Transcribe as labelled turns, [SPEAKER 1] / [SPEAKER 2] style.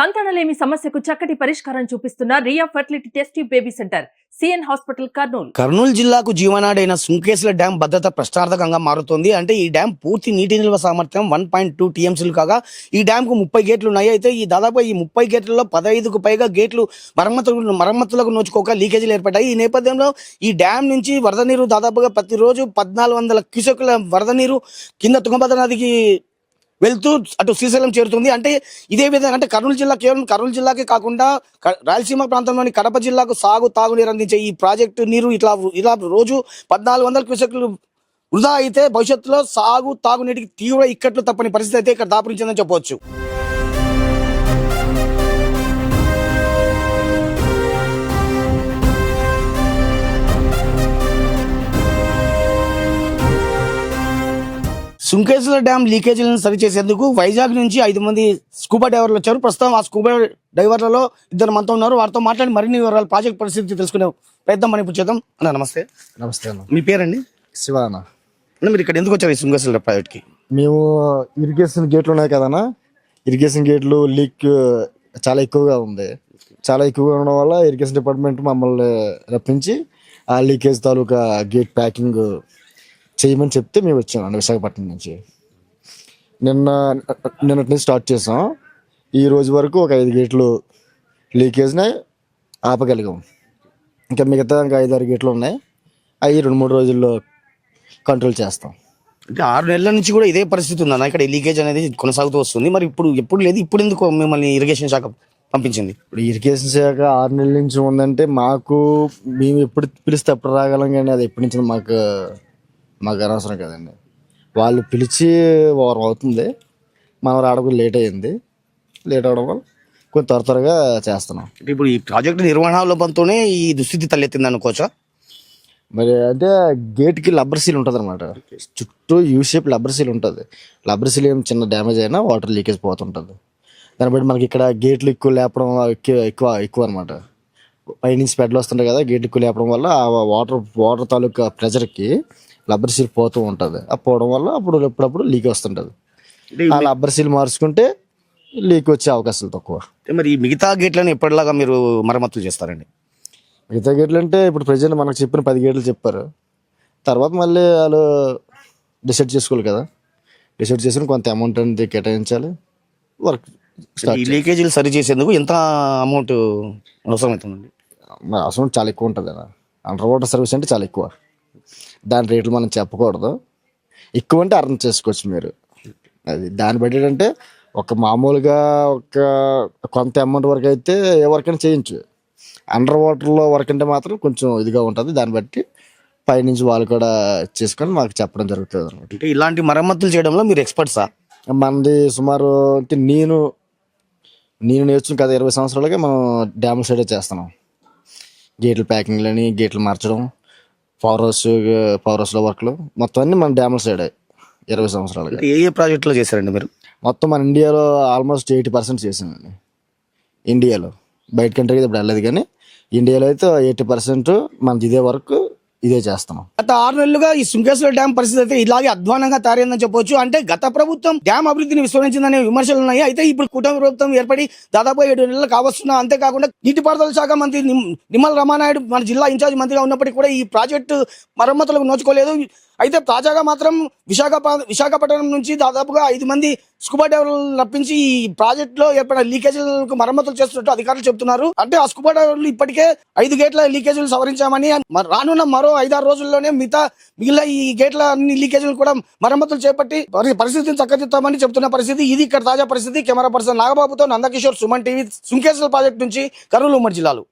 [SPEAKER 1] సంతానలేమి సమస్యకు చక్కటి పరిష్కారం చూపిస్తున్న Riya fertility test baby centre CN hospital Kurnool.
[SPEAKER 2] Kurnool జిల్లాకు జీవనాడైన సుంకేశ్ల డ్యాం భద్రత ప్రశ్నార్థకంగా మారుతోంది. అంటే ఈ డ్యాం పూర్తి నీటి నిల్వ సామర్థ్యం వన్ పాయింట్ టూ టీఎంసీలు కాగా ఈ డ్యాంకు ముప్పై గేట్లు ఉన్నాయి అయితే ఈ దాదాపు ఈ ముప్పై గేట్లలో పదహైదుకు పైగా గేట్లు మరమ్మతులు మరమ్మతులకు నోచుకోక లీకేజీలు ఏర్పడ్డాయి. ఈ నేపథ్యంలో ఈ డ్యాం నుంచి వరద నీరు దాదాపుగా ప్రతిరోజు పద్నాలుగు వందల క్యూసెక్కుల వరద నీరు కింద తుంగభద్ర నదికి వెళ్తూ అటు శ్రీశైలం చేరుతుంది. అంటే ఇదే విధంగా అంటే కర్నూలు జిల్లా కేవలం కర్నూలు జిల్లాకే కాకుండా రాయలసీమ ప్రాంతంలోని కడప జిల్లాకు సాగు తాగునీరు అందించే ఈ ప్రాజెక్టు నీరు ఇట్లా ఇలా రోజు పద్నాలుగు వందల క్యూసెక్లు వృధా అయితే భవిష్యత్తులో సాగు తాగునీటికి తీవ్ర ఇక్కట్లు తప్పని పరిస్థితి అయితే ఇక్కడ దాపురించిందని చెప్పవచ్చు సుంకేశ్వర డ్యామ్ లీకేజీలను సరిచేసేందుకు వైజాగ్ నుంచి ఐదు మంది స్కూబా డైవర్లు వచ్చారు. ప్రస్తుతం ఆ స్కూబా డైవర్లలో ఇద్దరు మనతో ఉన్నారు. వారితో మాట్లాడి మరిన్ని వివరాలు ప్రాజెక్ట్ పరిస్థితి తెలుసుకునే ప్రయత్నం మనం ఇప్పుడు చేద్దాం. అన్న నమస్తే.
[SPEAKER 3] నమస్తే అన్న.
[SPEAKER 2] మీ పేరండి?
[SPEAKER 3] శివ అన్న.
[SPEAKER 2] అన్న మీరు ఇక్కడ ఎందుకు వచ్చారు ఈ సుంకేశ్వర ప్రాజెక్ట్కి?
[SPEAKER 3] మేము ఇరిగేషన్ గేట్లు ఉన్నాయి కదన్నా ఇరిగేషన్ గేట్లు లీక్ చాలా ఎక్కువగా ఉంది. చాలా ఎక్కువగా ఉండడం వల్ల ఇరిగేషన్ డిపార్ట్మెంట్ మమ్మల్ని రప్పించి ఆ లీకేజ్ తాలూకా గేట్ ప్యాకింగ్ చేయమని చెప్తే మేము వచ్చాం అండి విశాఖపట్నం నుంచి. నిన్న నిన్నటి నుంచి స్టార్ట్ చేసాం. ఈ రోజు వరకు ఒక ఐదు గేట్లు లీకేజ్ని ఆపగలిగాం. ఇంకా మిగతా ఇంకా ఐదు ఆరు గేట్లు ఉన్నాయి. అవి రెండు మూడు రోజుల్లో కంట్రోల్ చేస్తాం.
[SPEAKER 2] అంటే ఆరు నెలల నుంచి కూడా ఇదే పరిస్థితి ఉందన్న. ఇక్కడ లీకేజ్ అనేది కొనసాగుతూ వస్తుంది. మరి ఇప్పుడు ఎప్పుడు లేదు ఇప్పుడు ఎందుకు మిమ్మల్ని ఇరిగేషన్ శాఖ పంపించింది?
[SPEAKER 3] ఇప్పుడు ఇరిగేషన్ శాఖ ఆరు నెలల నుంచి ఉందంటే మాకు మేము ఎప్పుడు పిలిస్తే అప్పుడు రాగలం కానీ అది ఎప్పటి నుంచి మాకు మాకు అనవసరం కదండి. వాళ్ళు పిలిచి వారం అవుతుంది. మనం రావడం లేట్ అయ్యింది. లేట్ అవడం వల్ల కొంచెం త్వర త్వరగా చేస్తున్నాం.
[SPEAKER 2] ఇప్పుడు ఈ ప్రాజెక్టు నిర్వహణ లోపంతోనే ఈ దుస్థితి తలెత్తింది అనుకోవచ్చా?
[SPEAKER 3] మరి అంటే గేట్కి లబ్బర్ సీల్ ఉంటుంది అనమాట చుట్టూ యూ షేప్ లబ్బర్ సీల్ ఉంటుంది. లబ్బర్ సీల్ ఏం చిన్న డ్యామేజ్ అయినా వాటర్ లీకేజ్ పోతుంటుంది. దాన్ని బట్టి మనకి ఇక్కడ గేట్లు ఎక్కువ లేపడం ఎక్కువ ఎక్కువ ఎక్కువ అనమాట పైనుంచి స్పెడ్లు వస్తుంటాయి కదా గేట్లు ఎక్కువ లేపడం వల్ల ఆ వాటర్ వాటర్ తాలూకా ప్రెజర్కి లబ్బర్ సీల్ పోతూ ఉంటుంది. ఆ పోవడం వల్ల అప్పుడు ఎప్పుడప్పుడు లీక్ వస్తుంటుంది. ఆ లబ్బర్ సీల్ మార్చుకుంటే లీక్ వచ్చే అవకాశాలు తక్కువ.
[SPEAKER 2] మరి మిగతా గేట్లను ఎప్పటిలాగా మీరు మరమ్మతులు చేస్తారండి?
[SPEAKER 3] మిగతా గేట్లు అంటే ఇప్పుడు ప్రజెంట్ మనకు చెప్పిన పది గేట్లు చెప్పారు. తర్వాత మళ్ళీ వాళ్ళు డిసైడ్ చేసుకోవాలి కదా. డిసైడ్ చేసుకుని కొంత అమౌంట్ అనేది కేటాయించాలి. వర్క్
[SPEAKER 2] ఈ లీకేజీలు సరి చేసేందుకు ఎంత అమౌంట్ అవసరమవుతుందండి?
[SPEAKER 3] అసలు చాలా ఎక్కువ ఉంటుంది అండర్ వాటర్ సర్వీస్ అంటే చాలా ఎక్కువ. దాని రేట్లు మనం చెప్పకూడదు. ఎక్కువ అంటే అర్థం చేసుకోవచ్చు మీరు. అది దాన్ని బట్టి అంటే ఒక మామూలుగా ఒక కొంత అమౌంట్ వరకు అయితే ఏ వర్క్ అయినా చేయొచ్చు అండర్ వాటర్లో వర్క్ అంటే మాత్రం కొంచెం ఇదిగా ఉంటుంది. దాన్ని బట్టి పైనుంచి వాళ్ళు కూడా చేసుకొని మాకు చెప్పడం జరుగుతుంది అనమాట
[SPEAKER 2] అంటే ఇలాంటి మరమ్మతులు చేయడంలో మీరు ఎక్స్పర్ట్సా
[SPEAKER 3] మనది సుమారు అంటే నేను నేను నేర్చుకుని కదా ఇరవై సంవత్సరాలుగా మనం డ్యామ్ సైడే చేస్తున్నాం. గేట్ల ప్యాకింగ్లని గేట్లు మార్చడం. పవర్ హౌస్ పవర్ హౌస్లో వర్క్లు మొత్తం అన్ని మన డ్యాముల సైడే ఇరవై సంవత్సరాలుగా.
[SPEAKER 2] అంటే ఏ ఏ ప్రాజెక్టులో చేశారండి మీరు?
[SPEAKER 3] మొత్తం మన ఇండియాలో ఆల్మోస్ట్ ఎయిటీ పర్సెంట్ చేసామండి ఇండియాలో బయట కంట్రీకి ఇప్పుడు వెళ్ళలేదు కానీ ఇండియాలో అయితే ఎయిటీ పర్సెంట్ మనది ఇదే వర్క్ ఇదే చేస్తాం
[SPEAKER 2] గత ఆరు నెలలుగా ఈ శృంకేశ్వర డ్యామ్ పరిస్థితి అయితే ఇలాగే అధ్వానంగా తయారైందని చెప్పొచ్చు అంటే గత ప్రభుత్వం డ్యామ్ అభివృద్ధిని విస్మరించిందనే విమర్శలు ఉన్నాయి. అయితే ఇప్పుడు కూటమి ప్రభుత్వం ఏర్పడి దాదాపు ఏడు నెలలు కావస్తున్నా అంతేకాకుండా నీటిపారుదల శాఖ మంత్రి నిమ్- నిమ్మల రమానాయుడు మన జిల్లా ఇన్ఛార్జ్ మంత్రిగా ఉన్నప్పటికీ కూడా ఈ ప్రాజెక్టు మరమ్మతులకు నోచుకోలేదు. అయితే తాజాగా మాత్రం విశాఖ విశాఖపట్నం నుంచి దాదాపుగా ఐదు మంది స్కూబా డైవర్లు రప్పించి ఈ ప్రాజెక్టులో ఏర్పడిన లీకేజీలకు మరమ్మతులు చేస్తున్నట్టు అధికారులు చెబుతున్నారు. అంటే ఆ స్కూబా డైవర్లు ఇప్పటికే ఐదు గేట్ల లీకేజీలు సవరించామని రానున్న మరో ఐదారు రోజుల్లోనే మిగతా మిగిలిన ఈ గేట్ల అన్ని లీకేజీలు కూడా మరమ్మతులు చేపట్టి పరిస్థితిని చక్కదిద్దామని చెబుతున్న పరిస్థితి. ఇది ఇక్కడ తాజా పరిస్థితి. కెమెరా పర్సన్ నాగబాబుతో నందకిషోర్ సుమన్ టీవీ సుంకేశ్వర ప్రాజెక్ట్ నుంచి కర్నూలు ఉమ్మడి జిల్లాలో.